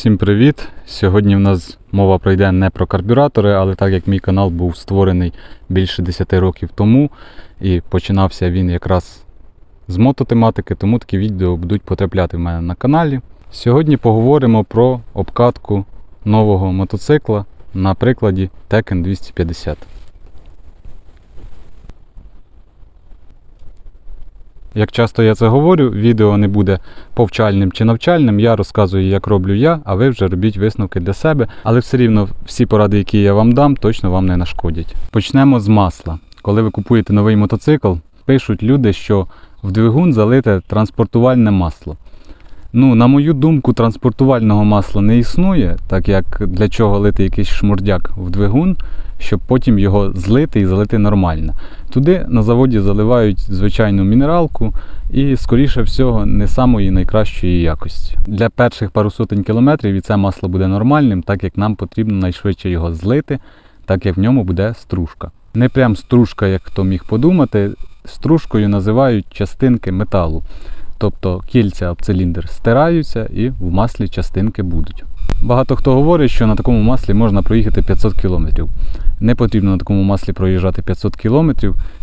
Всім привіт! Сьогодні в нас мова пройде не про карбюратори, але так як мій канал був створений більше 10 років тому і починався він якраз з мототематики, тому такі відео будуть потрапляти в мене на каналі. Сьогодні поговоримо про обкатку нового мотоцикла на прикладі Tekken 250. Як часто я це говорю, відео не буде повчальним чи навчальним. Я розказую, як роблю я, а ви вже робіть висновки для себе. Але все рівно всі поради, які я вам дам, точно вам не нашкодять. Почнемо з масла. Коли ви купуєте новий мотоцикл, пишуть люди, що в двигун залите транспортувальне масло. Ну, на мою думку, транспортувального масла не існує, так як для чого лити якийсь шмурдяк в двигун, щоб потім його злити і залити нормально. Туди на заводі заливають звичайну мінералку і, скоріше всього, не самої найкращої якості. Для перших пару сотень кілометрів і це масло буде нормальним, так як нам потрібно найшвидше його злити, так як в ньому буде стружка. Не прям стружка, як хто міг подумати. Стружкою називають частинки металу. Тобто кільця об циліндр стираються і в маслі частинки будуть. Багато хто говорить, що на такому маслі можна проїхати 500 км. Не потрібно на такому маслі проїжджати 500 км.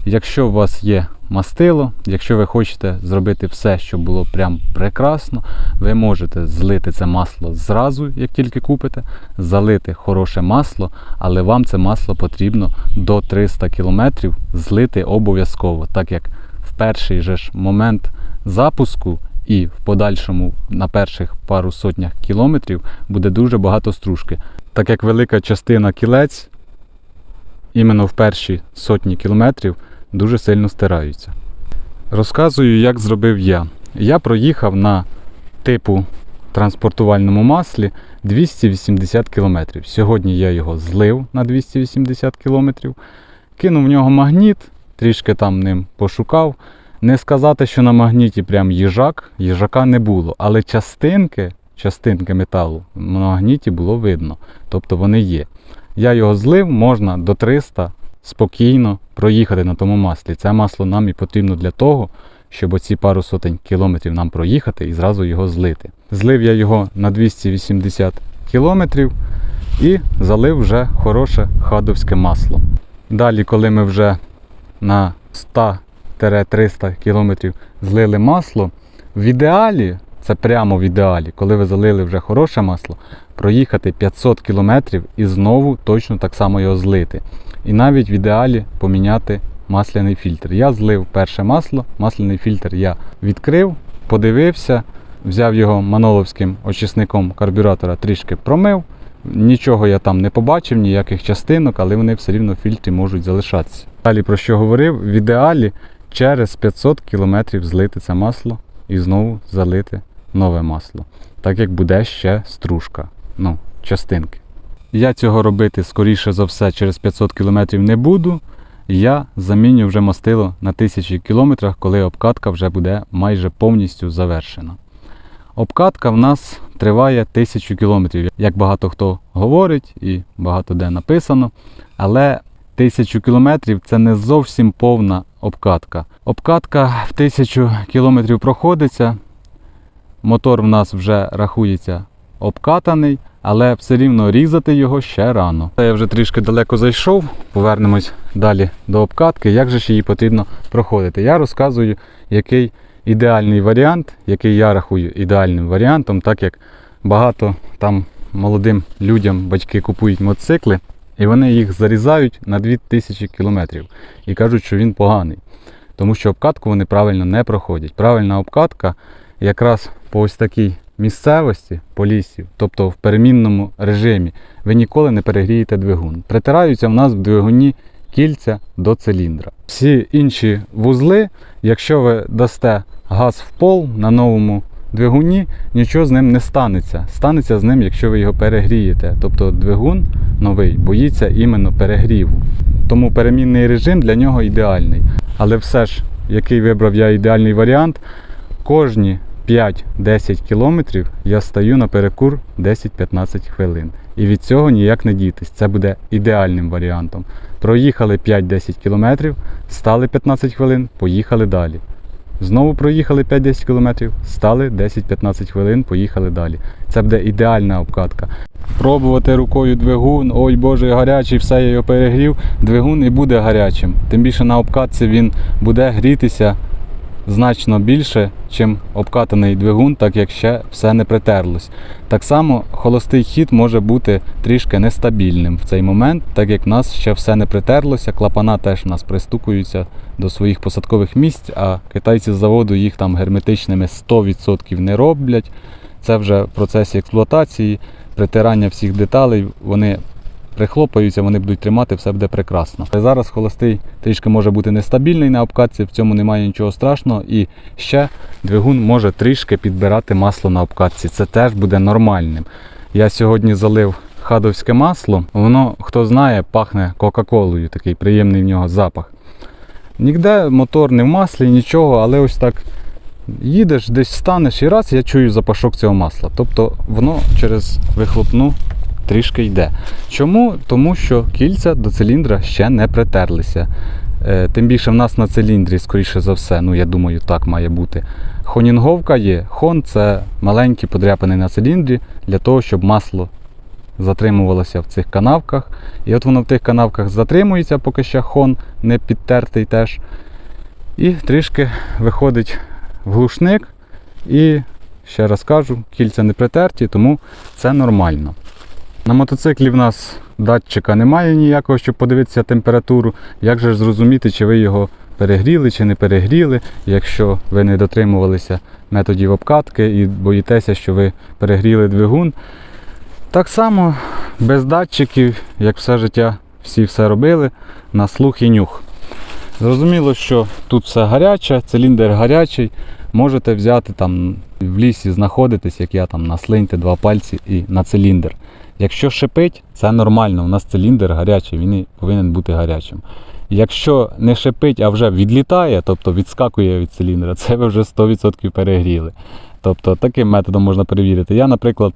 Якщо у вас є мастило, якщо ви хочете зробити все, щоб було прям прекрасно, ви можете злити це масло зразу, як тільки купите, залити хороше масло, але вам це масло потрібно до 300 км злити обов'язково, так як перший же ж момент запуску і в подальшому на перших пару сотнях кілометрів буде дуже багато стружки. Так як велика частина кілець іменно в перші сотні кілометрів дуже сильно стираються. Розказую, як зробив я. Я проїхав на типу транспортувальному маслі 280 км. Сьогодні я його злив на 280 км, кинув в нього магніт, трішки там ним пошукав. Не сказати, що на магніті прям їжак, їжака не було, але частинки, частинки металу на магніті було видно. Тобто вони є. Я його злив, можна до 300 спокійно проїхати на тому маслі. Це масло нам і потрібно для того, щоб оці пару сотень кілометрів нам проїхати і зразу його злити. Злив я його на 280 кілометрів і залив вже хороше хадовське масло. Далі, коли ми вже на 100 300 кілометрів злили масло. В ідеалі, це прямо в ідеалі, коли ви залили вже хороше масло, проїхати 500 кілометрів і знову точно так само його злити. І навіть в ідеалі поміняти масляний фільтр. Я злив перше масло, масляний фільтр я відкрив, подивився, взяв його маноловським очисником карбюратора, трішки промив. Нічого я там не побачив, ніяких частинок, але вони все рівно в фільтрі можуть залишатися. Далі про що говорив? В ідеалі через 500 км злити це масло і знову залити нове масло. Так як буде ще стружка, ну, частинки. Я цього робити, скоріше за все, через 500 км не буду. Я заміню вже мастило на 1000 км, коли обкатка вже буде майже повністю завершена. Обкатка в нас триває 1000 км, як багато хто говорить і багато де написано. Але 1000 кілометрів це не зовсім повна обкатка. Обкатка в 1000 кілометрів проходиться. Мотор в нас вже рахується обкатаний, але все рівно різати його ще рано. Я вже трішки далеко зайшов, повернемось далі до обкатки. Як же ж її потрібно проходити? Я розказую, який ідеальний варіант, який я рахую ідеальним варіантом, так як багато там молодим людям батьки купують мотоцикли. І вони їх зарізають на 2000 кілометрів і кажуть, що він поганий. Тому що обкатку вони правильно не проходять. Правильна обкатка якраз по ось такій місцевості по лісі, тобто в перемінному режимі, ви ніколи не перегрієте двигун. Притираються в нас в двигуні кільця до циліндра. Всі інші вузли, якщо ви дасте газ в пол на новому двигуні нічого з ним не станеться. Станеться з ним, якщо ви його перегрієте. Тобто двигун новий боїться іменно перегріву. Тому перемінний режим для нього ідеальний. Але все ж, який вибрав я ідеальний варіант, кожні 5-10 кілометрів я стаю на перекур 10-15 хвилин. І від цього ніяк не дітись. Це буде ідеальним варіантом. Проїхали 5-10 кілометрів, стали 15 хвилин, поїхали далі. Знову проїхали 5-10 км, стали 10-15 хвилин, поїхали далі. Це буде ідеальна обкатка. Пробувати рукою двигун, ой Боже, гарячий, все я його перегрів. Двигун і буде гарячим. Тим більше на обкатці він буде грітися значно більше, чим обкатаний двигун, так як ще все не притерлось. Так само холостий хід може бути трішки нестабільним в цей момент, так як в нас ще все не притерлося, клапана теж в нас пристукуються до своїх посадкових місць, а китайці з заводу їх там герметичними 100% не роблять. Це вже в процесі експлуатації, притирання всіх деталей, вони прихлопаються, вони будуть тримати, все буде прекрасно. Зараз холостий трішки може бути нестабільний на обкатці, в цьому немає нічого страшного. І ще двигун може трішки підбирати масло на обкатці. Це теж буде нормальним. Я сьогодні залив хадовське масло, воно, хто знає, пахне Кока-Колою, такий приємний в нього запах. Ніде мотор не в маслі, нічого, але ось так їдеш, десь станеш і раз я чую запашок цього масла. Тобто воно через вихлопну трішки йде. Чому? Тому що кільця до циліндра ще не притерлися. Е, Тим більше в нас на циліндрі, скоріше за все, ну я думаю, так має бути. Хонінговка є. Хон це маленькі подряпини на циліндрі для того, щоб масло затримувалося в цих канавках. І от воно в тих канавках затримується, поки ще хон не підтертий теж. І трішки виходить в глушник. І ще раз кажу, кільця не притерті, тому це нормально. На мотоциклі в нас датчика немає ніякого, щоб подивитися температуру. Як же зрозуміти, чи ви його перегріли чи не перегріли, якщо ви не дотримувалися методів обкатки і боїтеся, що ви перегріли двигун. Так само без датчиків, як все життя, всі все робили, на слух і нюх. Зрозуміло, що тут все гаряче, циліндр гарячий. Можете взяти там в лісі знаходитись, як я там наслиньте два пальці і на циліндр. Якщо шипить, це нормально. У нас циліндр гарячий, він повинен бути гарячим. Якщо не шипить, а вже відлітає, тобто відскакує від циліндра, це ви вже 100% перегріли. Тобто таким методом можна перевірити. Я, наприклад,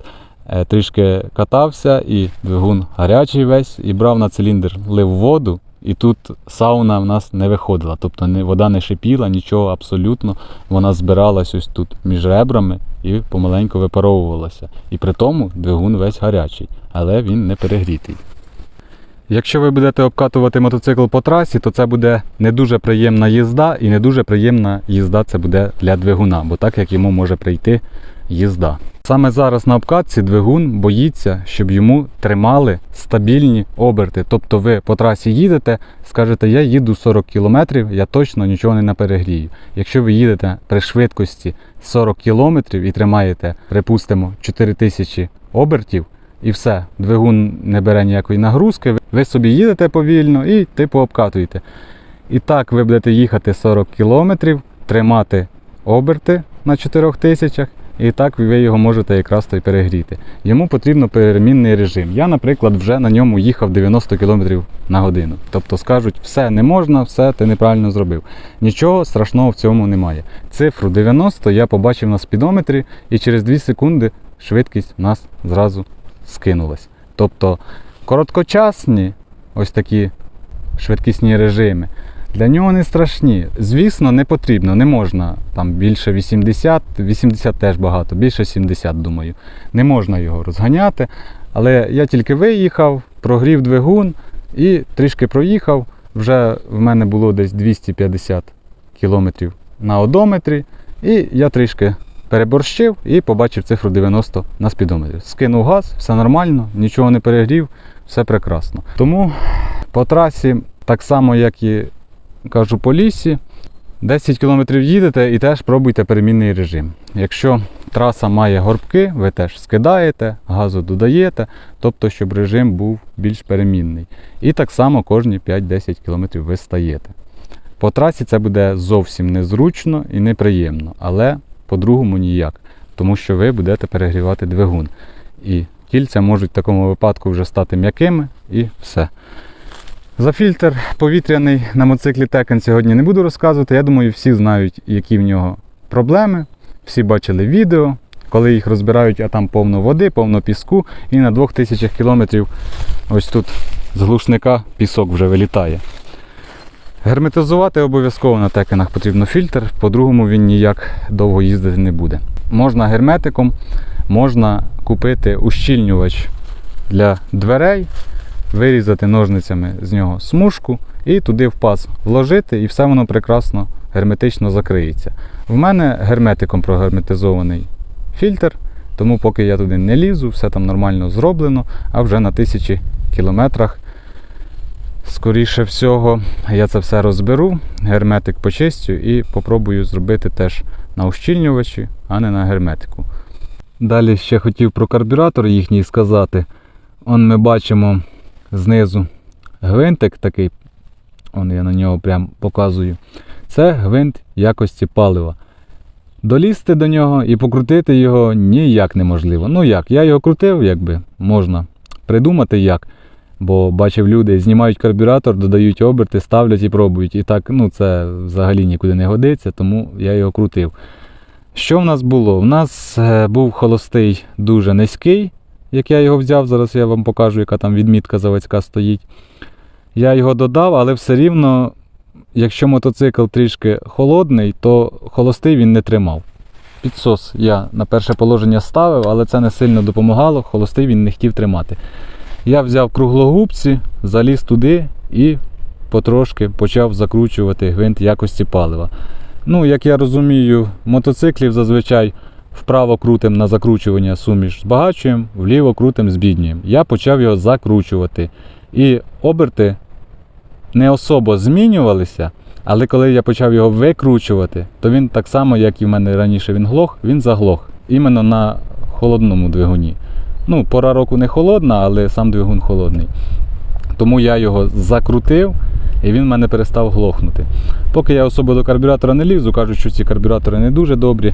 е, трішки катався і двигун гарячий весь, і брав на циліндр, лив воду, і тут сауна в нас не виходила. Тобто вода не шипіла, нічого абсолютно. Вона збиралась ось тут між ребрами і помаленьку випаровувалася. І при тому двигун весь гарячий, але він не перегрітий. Якщо ви будете обкатувати мотоцикл по трасі, то це буде не дуже приємна їзда, і не дуже приємна їзда це буде для двигуна, бо так як йому може прийти їзда. Саме зараз на обкатці двигун боїться, щоб йому тримали стабільні оберти. Тобто ви по трасі їдете, скажете, я їду 40 км, я точно нічого не наперегрію. Якщо ви їдете при швидкості 40 км і тримаєте, припустимо, 4000 обертів, і все, двигун не бере ніякої нагрузки, ви собі їдете повільно і типу обкатуєте. І так ви будете їхати 40 км, тримати оберти на 4000, і так ви його можете якраз то й перегріти. Йому потрібно перемінний режим. Я, наприклад, вже на ньому їхав 90 км на годину. Тобто скажуть, все не можна, все ти неправильно зробив. Нічого страшного в цьому немає. Цифру 90 я побачив на спідометрі, і через 2 секунди швидкість в нас зразу скинулась. Тобто короткочасні ось такі швидкісні режими. Для нього не страшні. Звісно, не потрібно, не можна там більше 80, 80 теж багато, більше 70, думаю. Не можна його розганяти. Але я тільки виїхав, прогрів двигун і трішки проїхав. Вже в мене було десь 250 кілометрів на одометрі. І я трішки переборщив і побачив цифру 90 на спідометрі. Скинув газ, все нормально, нічого не перегрів, все прекрасно. Тому по трасі, так само, як і кажу по лісі, 10 км їдете і теж пробуйте перемінний режим. Якщо траса має горбки, ви теж скидаєте, газу додаєте, тобто, щоб режим був більш перемінний. І так само кожні 5-10 км ви стаєте. По трасі це буде зовсім незручно і неприємно, але по-другому ніяк, тому що ви будете перегрівати двигун. І кільця можуть в такому випадку вже стати м'якими і все. За фільтр повітряний на моциклі Tekken сьогодні не буду розказувати. Я думаю, всі знають, які в нього проблеми. Всі бачили відео, коли їх розбирають, а там повно води, повно піску, і на 2000 кілометрів ось тут з глушника пісок вже вилітає. Герметизувати обов'язково на текенах потрібно фільтр, по-другому він ніяк довго їздити не буде. Можна герметиком, можна купити ущільнювач для дверей, вирізати ножницями з нього смужку і туди в паз вложити, і все воно прекрасно герметично закриється. В мене герметиком прогерметизований фільтр, тому поки я туди не лізу, все там нормально зроблено, а вже на тисячі кілометрах скоріше всього, я це все розберу, герметик почистю і попробую зробити теж на ущільнювачі, а не на герметику. Далі ще хотів про карбюратор їхній сказати. Он ми бачимо знизу гвинтик такий, он я на нього прям показую. Це гвинт якості палива. Долізти до нього і покрутити його ніяк неможливо. Ну як, я його крутив, якби можна придумати як. Бо бачив люди, знімають карбюратор, додають оберти, ставлять і пробують. І так, ну це взагалі нікуди не годиться, тому я його крутив. Що в нас було? У нас е, був холостий дуже низький, як я його взяв, зараз я вам покажу, яка там відмітка заводська стоїть. Я його додав, але все рівно, якщо мотоцикл трішки холодний, то холостий він не тримав. Підсос я на перше положення ставив, але це не сильно допомагало, холостий він не хотів тримати. Я взяв круглогубці, заліз туди і потрошки почав закручувати гвинт якості палива. Ну, як я розумію, мотоциклів зазвичай вправо крутим на закручування суміш збагачуємо, вліво крутим збіднюємо. Я почав його закручувати. І оберти не особо змінювалися, але коли я почав його викручувати, то він так само, як і в мене раніше він глох, він заглох. Іменно на холодному двигуні. Ну, пора року не холодна, але сам двигун холодний. Тому я його закрутив і він в мене перестав глохнути. Поки я особо до карбюратора не лізу, кажуть, що ці карбюратори не дуже добрі.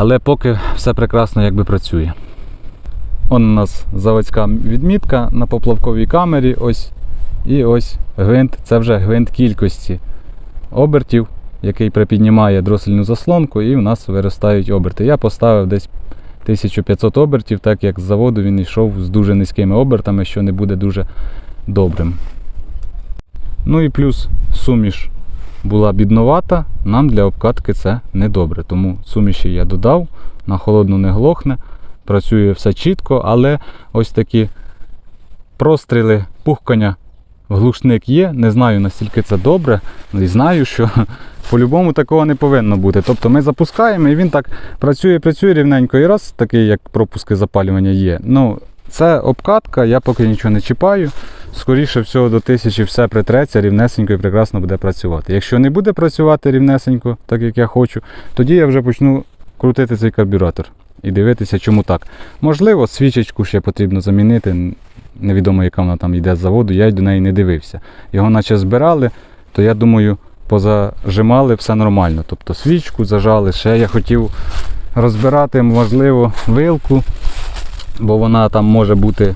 Але поки все прекрасно якби працює. Он у нас заводська відмітка на поплавковій камері. Ось. І ось гвинт. Це вже гвинт кількості обертів, який припіднімає дросельну заслонку, і у нас виростають оберти. Я поставив десь 1500 обертів, так як з заводу він йшов з дуже низькими обертами, що не буде дуже добрим. Ну і плюс суміш була бідновата, нам для обкатки це не добре. Тому суміші я додав, на холодну не глохне, працює все чітко, але ось такі простріли, пухкання в глушник є. Не знаю наскільки це добре, і знаю, що по-любому такого не повинно бути. Тобто ми запускаємо і він так працює, працює рівненько і раз, такий як пропуски запалювання є. Ну, це обкатка, я поки нічого не чіпаю. Скоріше всього до тисячі все притреться, рівнесенько і прекрасно буде працювати. Якщо не буде працювати рівнесенько, так як я хочу, тоді я вже почну крутити цей карбюратор і дивитися, чому так. Можливо, свічечку ще потрібно замінити. Невідомо, яка вона там йде з заводу, я й до неї не дивився. Його наче збирали, то я думаю, позажимали все нормально. Тобто свічку зажали, ще я хотів розбирати, можливо, вилку, бо вона там може бути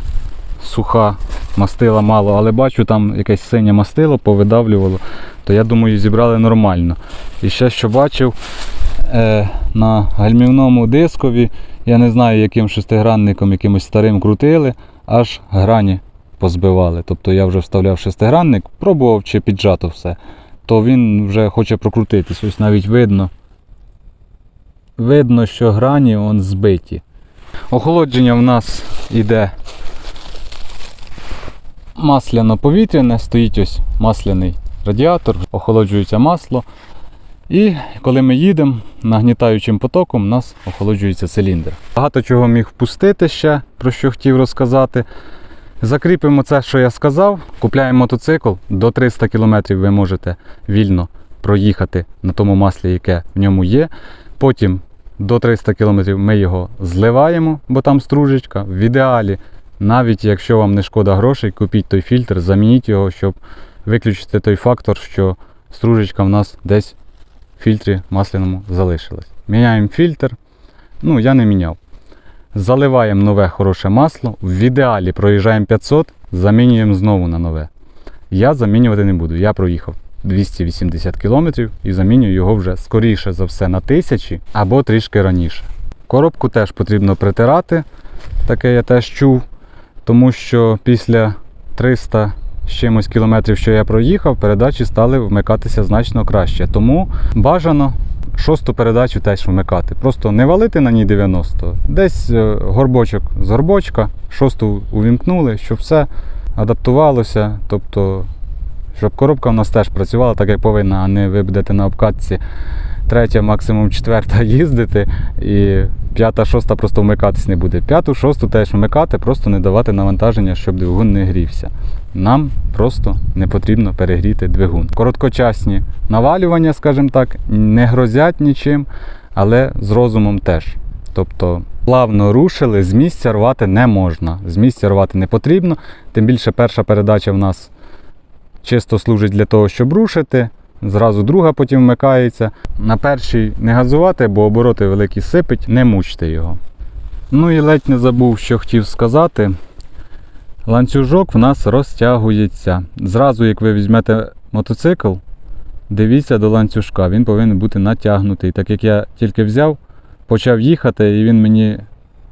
суха, мастила мало, але бачу, там якесь синє мастило повидавлювало, то я думаю, зібрали нормально. І ще що бачив е, на гальмівному дискові, я не знаю, яким шестигранником, якимось старим крутили, аж грані позбивали. Тобто я вже вставляв шестигранник, пробував чи піджато все, то він вже хоче прокрутитись. Ось навіть видно. Видно, що грані он збиті. Охолодження в нас іде масляно-повітряне, стоїть ось масляний радіатор, охолоджується масло. І коли ми їдемо нагнітаючим потоком, у нас охолоджується циліндр. Багато чого міг впустити ще, про що хотів розказати. Закріпимо це, що я сказав. Купляємо мотоцикл, до 300 км ви можете вільно проїхати на тому маслі, яке в ньому є. Потім до 300 км ми його зливаємо, бо там стружечка. В ідеалі, навіть якщо вам не шкода грошей, купіть той фільтр, замініть його, щоб виключити той фактор, що стружечка в нас десь в фільтрі масляному залишилась. Міняємо фільтр. Ну, я не міняв. Заливаємо нове хороше масло. В ідеалі проїжджаємо 500, замінюємо знову на нове. Я замінювати не буду. Я проїхав 280 км і замінюю його вже скоріше за все на 1000 або трішки раніше. Коробку теж потрібно притирати, таке я теж чув, тому що після 300 з чимось кілометрів, що я проїхав, передачі стали вмикатися значно краще. Тому бажано шосту передачу теж вмикати. Просто не валити на ній 90. Десь е, горбочок з горбочка, шосту увімкнули, щоб все адаптувалося. Тобто, щоб коробка в нас теж працювала так, як повинна, а не ви будете на обкатці третя, максимум четверта їздити, і п'ята, шоста просто вмикатись не буде. П'яту, шосту теж вмикати, просто не давати навантаження, щоб двигун не грівся. Нам просто не потрібно перегріти двигун. Короткочасні навалювання, скажімо так, не грозять нічим, але з розумом теж. Тобто плавно рушили, з місця рвати не можна. З місця рвати не потрібно. Тим більше перша передача в нас чисто служить для того, щоб рушити. Зразу друга потім вмикається. На першій не газувати, бо обороти великі сипить, не мучте його. Ну і ледь не забув, що хотів сказати. Ланцюжок в нас розтягується. Зразу, як ви візьмете мотоцикл, дивіться до ланцюжка, він повинен бути натягнутий. Так як я тільки взяв, почав їхати, і він мені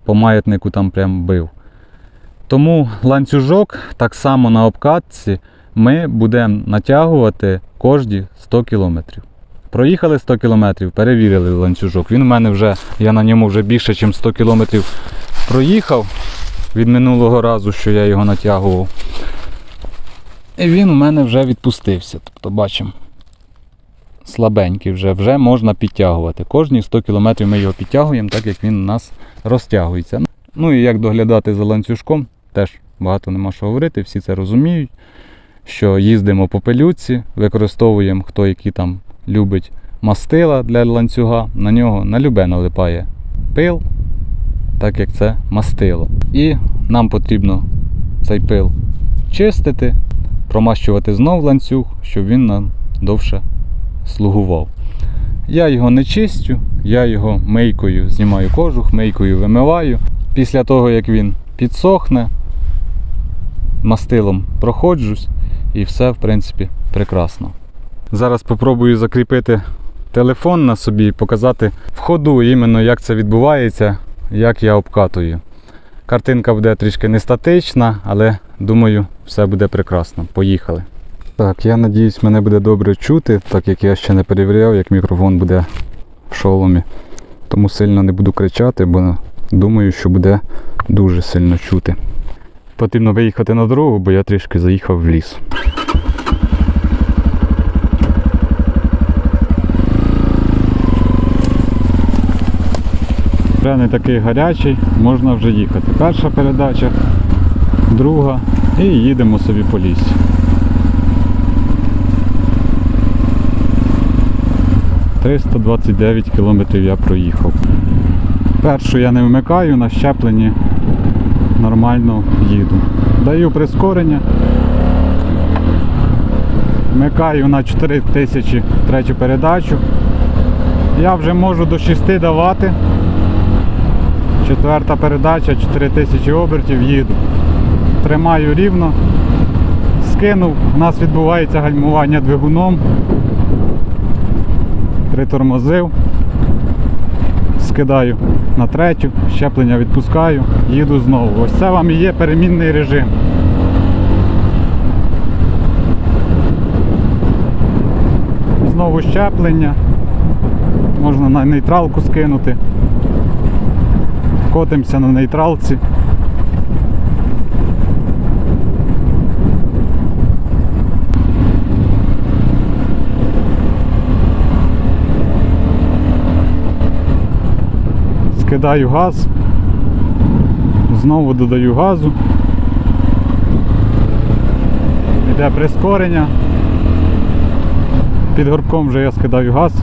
по маятнику там прям бив. Тому ланцюжок так само на обкатці ми будемо натягувати кожні 100 кілометрів. Проїхали 100 кілометрів, перевірили ланцюжок. Він у мене вже, я на ньому вже більше, ніж 100 кілометрів проїхав від минулого разу, що я його натягував. І він у мене вже відпустився. Тобто бачимо. Слабенький вже, вже можна підтягувати. Кожні 100 кілометрів ми його підтягуємо, так як він у нас розтягується. Ну і як доглядати за ланцюжком, теж багато нема що говорити, всі це розуміють. Що їздимо по пилюці, використовуємо хто який там любить мастила для ланцюга, на нього на любе налипає пил, так як це мастило. І нам потрібно цей пил чистити, промащувати знов ланцюг, щоб він нам довше слугував. Я його не чистю, я його мийкою знімаю кожух, мийкою вимиваю. Після того, як він підсохне, мастилом проходжусь і все, в принципі, прекрасно. Зараз спробую закріпити телефон на собі і показати в ходу, іменно як це відбувається, як я обкатую. Картинка буде трішки не статична, але думаю, все буде прекрасно. Поїхали. Так, я надіюсь, мене буде добре чути, так як я ще не перевіряв, як мікрофон буде в шоломі. Тому сильно не буду кричати, бо думаю, що буде дуже сильно чути. Потрібно виїхати на дорогу, бо я трішки заїхав в ліс. Не такий гарячий, можна вже їхати. Перша передача, друга і їдемо собі по лісі. «329 кілометрів я проїхав. Першу я не вмикаю, на щепленні нормально їду. Даю прискорення. Вмикаю на 4000 третю передачу. Я вже можу до 6 давати. Четверта передача, 4000 обертів їду. Тримаю рівно. Скинув, у нас відбувається гальмування двигуном. Притормозив. Скидаю на третю, щеплення відпускаю, їду знову. Ось це вам і є перемінний режим. Знову щеплення. Можна на нейтралку скинути. Котимося на нейтралці. Скидаю газ, знову додаю газу. Йде прискорення. Під горбком вже я скидаю газ.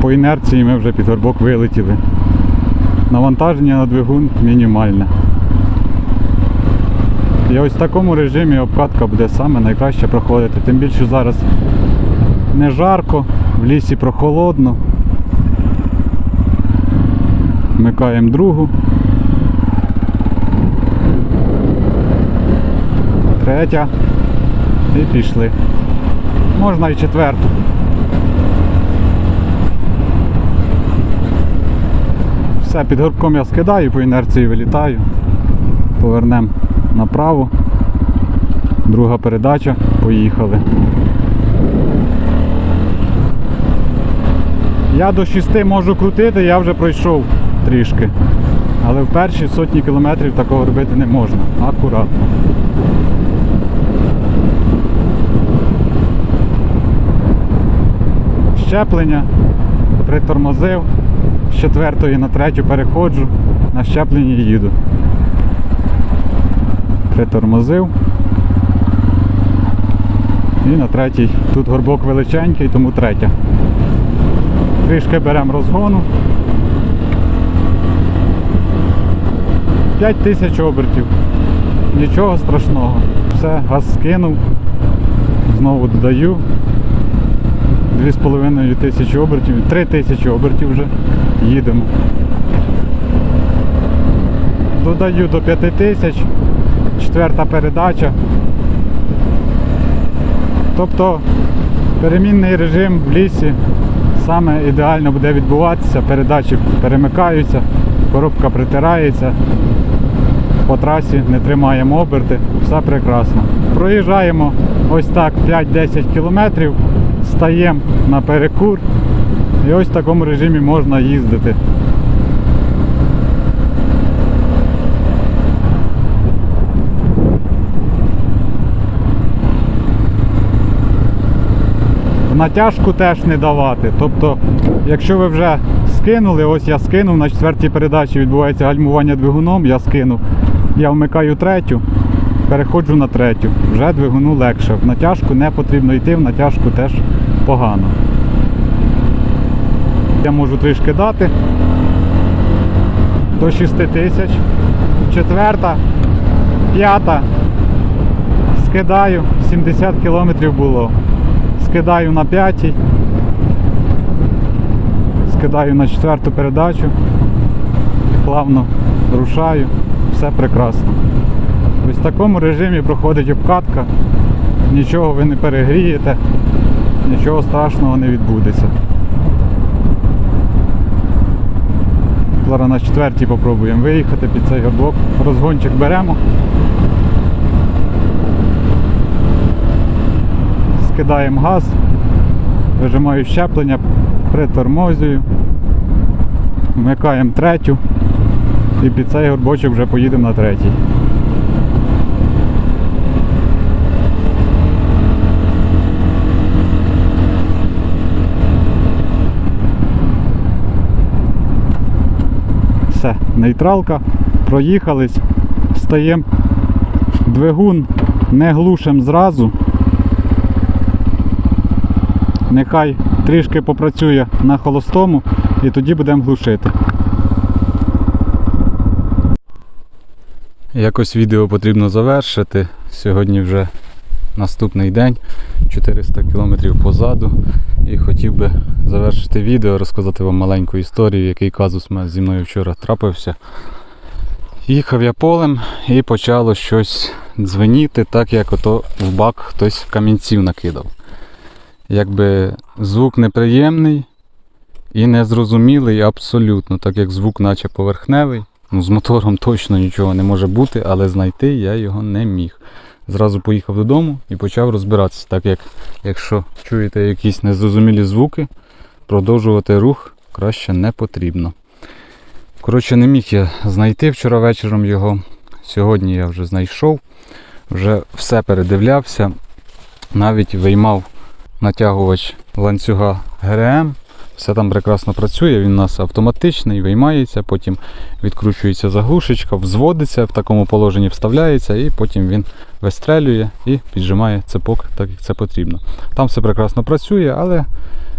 По інерції ми вже під горбок вилетіли. Навантаження на двигун мінімальне. І ось в такому режимі обкатка буде саме найкраще проходити. Тим більше зараз не жарко, в лісі прохолодно. Вмикаємо другу. Третя. І пішли. Можна і четверту. Все, під горбком я скидаю, по інерції вилітаю. Повернемо направо. Друга передача, поїхали. Я до 6 можу крутити, я вже пройшов трішки. Але в перші сотні кілометрів такого робити не можна. Акуратно. Щеплення. Притормозив. З четвертої на третю переходжу. На щепленні їду. Притормозив. І на третій. Тут горбок величенький, тому третя. Трішки беремо розгону. 5 тисяч обертів. Нічого страшного. Все, газ скинув. Знову додаю. 2,5 тисячі обертів, 3 тисячі обертів вже їдемо. Додаю до 5 тисяч, четверта передача. Тобто перемінний режим в лісі саме ідеально буде відбуватися, передачі перемикаються, коробка притирається, по трасі не тримаємо оберти, все прекрасно. Проїжджаємо ось так 5-10 кілометрів, стаємо на перекур і ось в такому режимі можна їздити. Натяжку теж не давати. Тобто, якщо ви вже скинули, ось я скинув, на четвертій передачі відбувається гальмування двигуном, я скинув. Я вмикаю третю, переходжу на третю. Вже двигуну легше. В натяжку не потрібно йти, в натяжку теж погано. Я можу трішки дати до 6 тисяч. Четверта, п'ята. Скидаю, 70 кілометрів було. Скидаю на п'ятій. Скидаю на четверту передачу. Плавно рушаю. Все прекрасно. Ось в такому режимі проходить обкатка. Нічого ви не перегрієте, нічого страшного не відбудеться. Зараз на четвертій попробуємо виїхати під цей горбок. Розгончик беремо. Скидаємо газ, вижимаю щеплення, притормозюю, вмикаємо третю і під цей горбочок вже поїдемо на третій. Все, нейтралка, проїхались, стаємо двигун, не глушимо зразу. Нехай трішки попрацює на холостому і тоді будемо глушити. Якось відео потрібно завершити. Сьогодні вже наступний день, 400 км позаду. І хотів би завершити відео, розказати вам маленьку історію, який казус зі мною вчора трапився. Їхав я полем і почало щось дзвеніти, так як ото в бак хтось камінців накидав. Якби звук неприємний і незрозумілий абсолютно, так як звук наче поверхневий. Ну, з мотором точно нічого не може бути, але знайти я його не міг. Зразу поїхав додому і почав розбиратися, так як якщо чуєте якісь незрозумілі звуки, продовжувати рух краще не потрібно. Коротше, не міг я знайти вчора вечором його. Сьогодні я вже знайшов, вже все передивлявся, навіть виймав натягувач ланцюга ГРМ. Все там прекрасно працює, він у нас автоматичний, виймається, потім відкручується заглушечка, взводиться, в такому положенні вставляється і потім він вистрелює і піджимає цепок так, як це потрібно. Там все прекрасно працює, але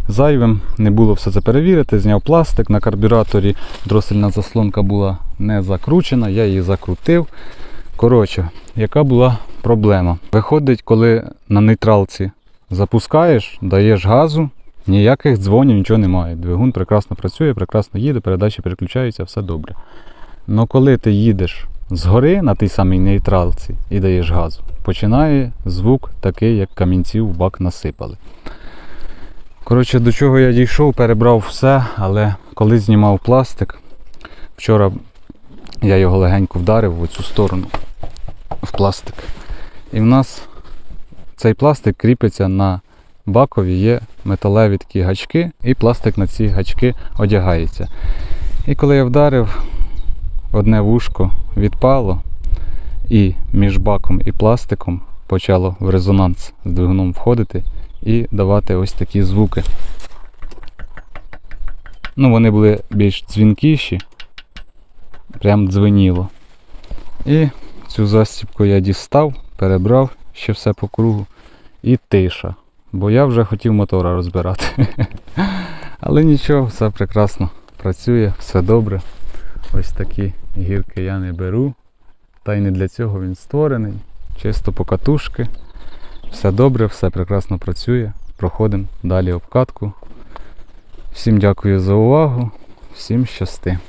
зайвим не було все це перевірити. Зняв пластик, на карбюраторі дросельна заслонка була не закручена, я її закрутив. Коротше, яка була проблема? Виходить, коли на нейтралці запускаєш, даєш газу, ніяких дзвонів, нічого немає. Двигун прекрасно працює, прекрасно їде, передачі переключаються, все добре. Но коли ти їдеш згори на тій самій нейтралці і даєш газу, починає звук такий, як камінців в бак насипали. Коротше, до чого я дійшов, перебрав все, але коли знімав пластик, вчора я його легенько вдарив в цю сторону в пластик. І в нас цей пластик кріпиться на бакові, є металеві такі гачки, і пластик на ці гачки одягається. І коли я вдарив, одне вушко відпало, і між баком і пластиком почало в резонанс з двигуном входити і давати ось такі звуки. Ну, вони були більш дзвінкіші, прям дзвеніло. І цю застібку я дістав, перебрав ще все по кругу і тиша. Бо я вже хотів мотора розбирати. Але нічого, все прекрасно працює, все добре. Ось такі гірки я не беру. Та й не для цього він створений. Чисто покатушки. Все добре, все прекрасно працює. Проходимо далі обкатку. Всім дякую за увагу, всім щасти.